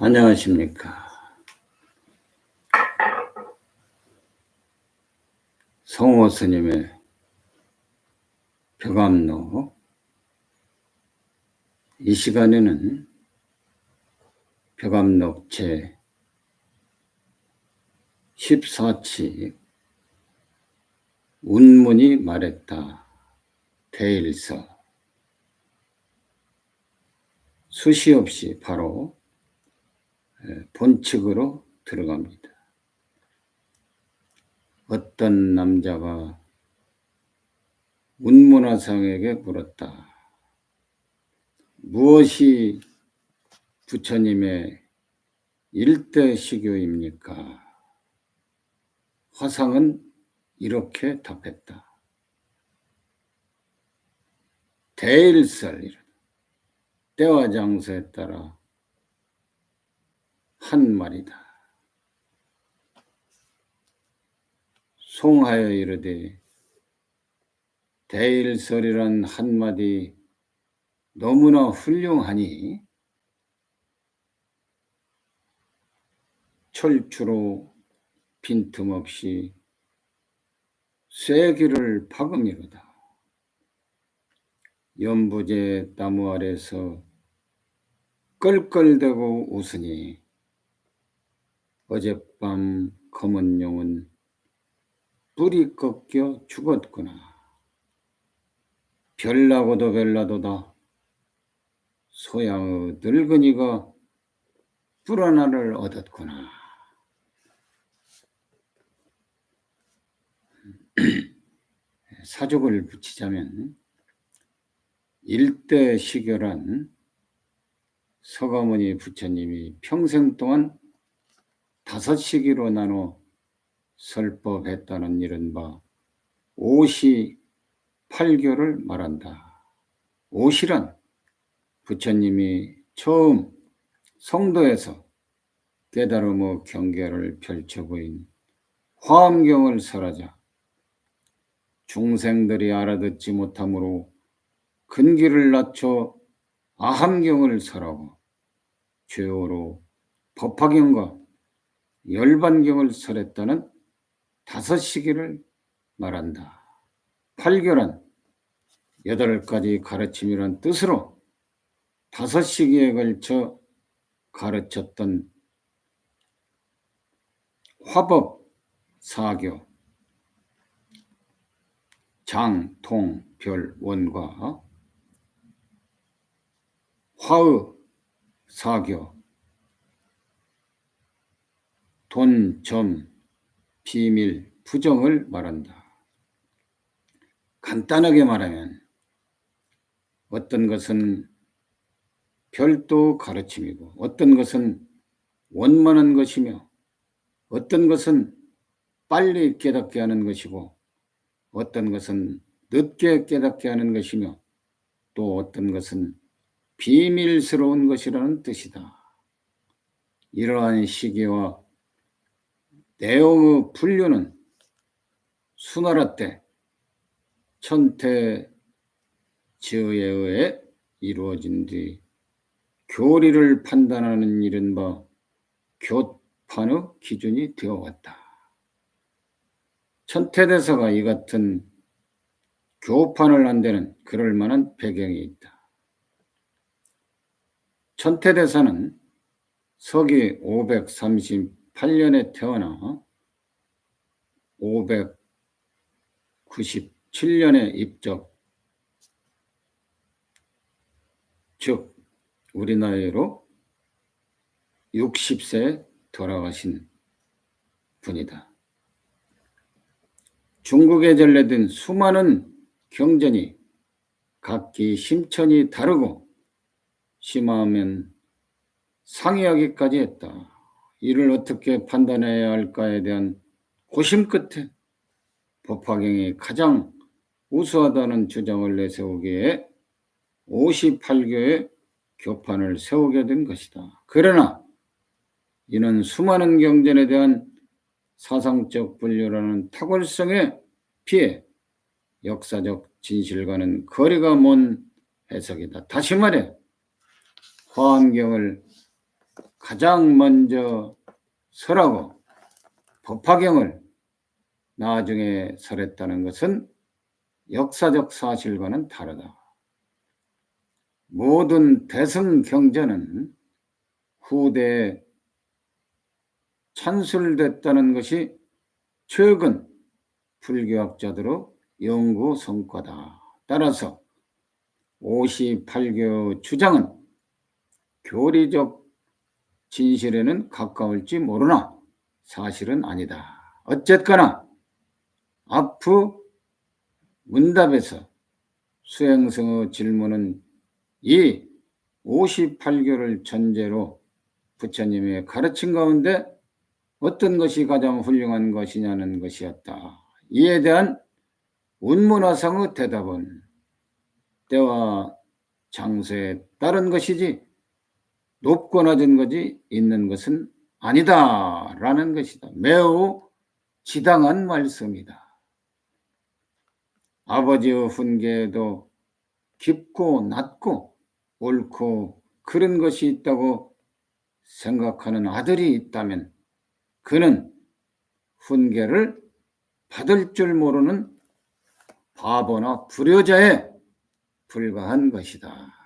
안녕하십니까. 성호 스님의 벽암로 이 시간에는 벽암록 제 14치 운문이 말했다 대일서 수시 없이 바로 예, 본칙으로 들어갑니다. 어떤 남자가 운문화상에게 물었다. 무엇이 부처님의 일대 시교입니까? 화상은 이렇게 답했다. 대일설, 때와 장소에 따라 한 말이다. 송하여 이르되 대일설이란 한마디 너무나 훌륭하니 철주로 빈틈없이 쇠기를 박음이로다. 연부제 나무 아래서 껄껄대고 웃으니 어젯밤 검은 용은 뿌리 꺾여 죽었구나. 별나고도 별나도다. 소양의 늙은이가 뿔 하나를 얻었구나. 사족을 붙이자면 일대 시결한 서가모니 부처님이 평생 동안 다섯 시기로 나눠 설법했다는 이른바 오시 팔교를 말한다. 오시란 부처님이 처음 성도에서 깨달음의 경계를 펼쳐 보인 화엄경을 설하자 중생들이 알아듣지 못하므로 근기를 낮춰 아함경을 설하고 죄어로 법화경과 열반경을 설했다는 다섯 시기를 말한다. 팔결한 여덟 가지 가르침이란 뜻으로 다섯 시기에 걸쳐 가르쳤던 화법 사교 장, 통, 별, 원과 화의 사교 돈, 점, 비밀, 부정을 말한다. 간단하게 말하면 어떤 것은 별도 가르침이고 어떤 것은 원만한 것이며 어떤 것은 빨리 깨닫게 하는 것이고 어떤 것은 늦게 깨닫게 하는 것이며 또 어떤 것은 비밀스러운 것이라는 뜻이다. 이러한 시기와 내용의 분류는 수나라 때 천태 지어에 의해 이루어진 뒤 교리를 판단하는 이른바 교판의 기준이 되어 왔다. 천태대사가 이 같은 교판을 한 데는 그럴 만한 배경이 있다. 천태대사는 서기 538년에 태어나 597년에 입적, 즉 우리 나이로 60세 돌아가신 분이다. 중국에 전래된 수많은 경전이 각기 심천이 다르고 심하면 상이하기까지 했다. 이를 어떻게 판단해야 할까에 대한 고심 끝에 법화경이 가장 우수하다는 주장을 내세우기에 58교의 교판을 세우게 된 것이다. 그러나 이는 수많은 경전에 대한 사상적 분류라는 탁월성에 비해 역사적 진실과는 거리가 먼 해석이다. 다시 말해 화엄경을 가장 먼저 설하고 법화경을 나중에 설했다는 것은 역사적 사실과는 다르다. 모든 대승 경전은 후대에 찬술됐다는 것이 최근 불교학자들의 연구 성과다. 따라서 58교 주장은 교리적 진실에는 가까울지 모르나 사실은 아니다. 어쨌거나 앞의 문답에서 수행성의 질문은 이 58교를 전제로 부처님의 가르친 가운데 어떤 것이 가장 훌륭한 것이냐는 것이었다. 이에 대한 운문화상의 대답은 때와 장소에 따른 것이지 높고 낮은 것이 있는 것은 아니다 라는 것이다. 매우 지당한 말씀이다. 아버지의 훈계에도 깊고 낮고 옳고 그런 것이 있다고 생각하는 아들이 있다면 그는 훈계를 받을 줄 모르는 바보나 불효자에 불과한 것이다.